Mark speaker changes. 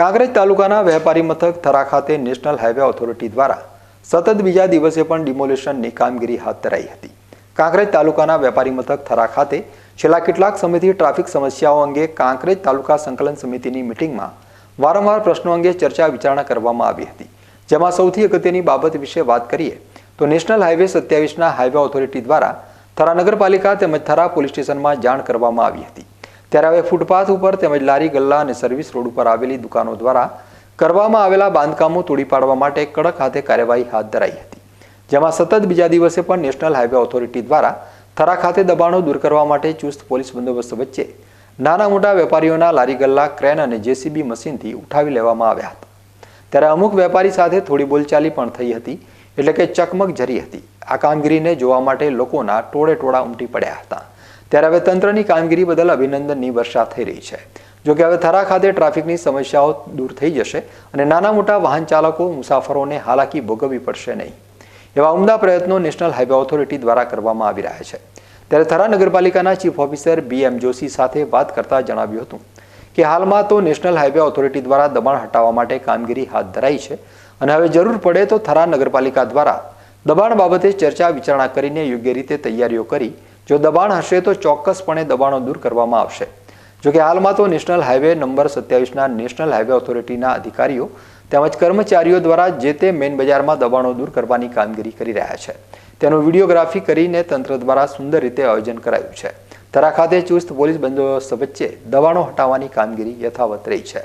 Speaker 1: કાંકરેજ તાલુકાના વેપારી મથક થરા ખાતે નેશનલ હાઈવે ઓથોરિટી દ્વારા સતત બીજા દિવસે પણ ડિમોલેશનની કામગીરી હાથ ધરાઈ હતી. કાંકરેજ તાલુકાના વેપારી મથક થરા ખાતે છેલ્લા કેટલાક સમયથી ટ્રાફિક સમસ્યાઓ અંગે કાંકરેજ તાલુકા સંકલન સમિતિની મિટિંગમાં વારંવાર પ્રશ્નો અંગે ચર્ચા વિચારણા કરવામાં આવી હતી. જેમાં સૌથી અગત્યની બાબત વિશે વાત કરીએ, તો નેશનલ હાઈવે સત્યાવીસના હાઈવે ઓથોરિટી દ્વારા થરા નગરપાલિકા તેમજ થરા પોલીસ સ્ટેશનમાં જાણ કરવામાં આવી હતી. ત્યારે હવે ફૂટપાથ ઉપર તેમજ લારી, ગલ્લા અને સર્વિસ રોડ ઉપર આવેલી દુકાનો દ્વારા કરવામાં આવેલા બાંધકામો તોડી પાડવા માટે કડક હાથે કાર્યવાહી હાથ ધરાઈ હતી. જેમાં સતત બીજા દિવસે પણ નેશનલ હાઈવે ઓથોરિટી દ્વારા થરા ખાતે દબાણો દૂર કરવા માટે ચુસ્ત પોલીસ બંદોબસ્ત વચ્ચે નાના મોટા વેપારીઓના લારી, ગલ્લા, ક્રેન અને જેસીબી મશીનથી ઉઠાવી લેવામાં આવ્યા હતા. ત્યારે અમુક વેપારી સાથે થોડી બોલચાલી પણ થઈ હતી, એટલે કે ચકમક જરી હતી. આ કામગીરીને જોવા માટે લોકોના ટોળે ટોળા ઉમટી પડ્યા હતા. ત્યારે હવે તંત્રની કામગીરી બદલ અભિનંદનની વર્ષા થઈ રહી છે. જોકે હવે થરા ખાતે ટ્રાફિકની સમસ્યાઓ દૂર થઈ જશે અને નાના મોટા વાહન ચાલકો, મુસાફરોને હાલાકી ભોગવવી પડશે નહીં. એવા ઉમદા પ્રયત્નો નેશનલ હાઈવે ઓથોરિટી દ્વારા કરવામાં આવી રહ્યા છે. ત્યારે થરા નગરપાલિકાના chief officer B M Joshi સાથે વાત કરતા જણાવ્યું હતું કે હાલમાં તો નેશનલ હાઈવે ઓથોરિટી દ્વારા દબાણ હટાવવા માટે કામગીરી હાથ ધરાઈ છે અને હવે જરૂર પડે તો થરા નગરપાલિકા દ્વારા દબાણ બાબતે ચર્ચા વિચારણા કરીને યોગ્ય રીતે તૈયારીઓ કરી જો દબાણ હશે તો ચોક્કસપણે દબાણો દૂર કરવામાં આવશે. જોકે હાલમાં તો નેશનલ હાઈવે નંબર સત્યાવીસના નેશનલ હાઈવે ઓથોરિટીના અધિકારીઓ તેમજ કર્મચારીઓ દ્વારા જે તે મેઇન બજારમાં દબાણો દૂર કરવાની કામગીરી કરી રહ્યા છે. તેનું વિડીયોગ્રાફી કરીને તંત્ર દ્વારા સુંદર રીતે આયોજન કરાયું છે. તરા ખાતે ચુસ્ત પોલીસ બંદોબસ્ત વચ્ચે દબાણો હટાવવાની કામગીરી યથાવત રહી છે.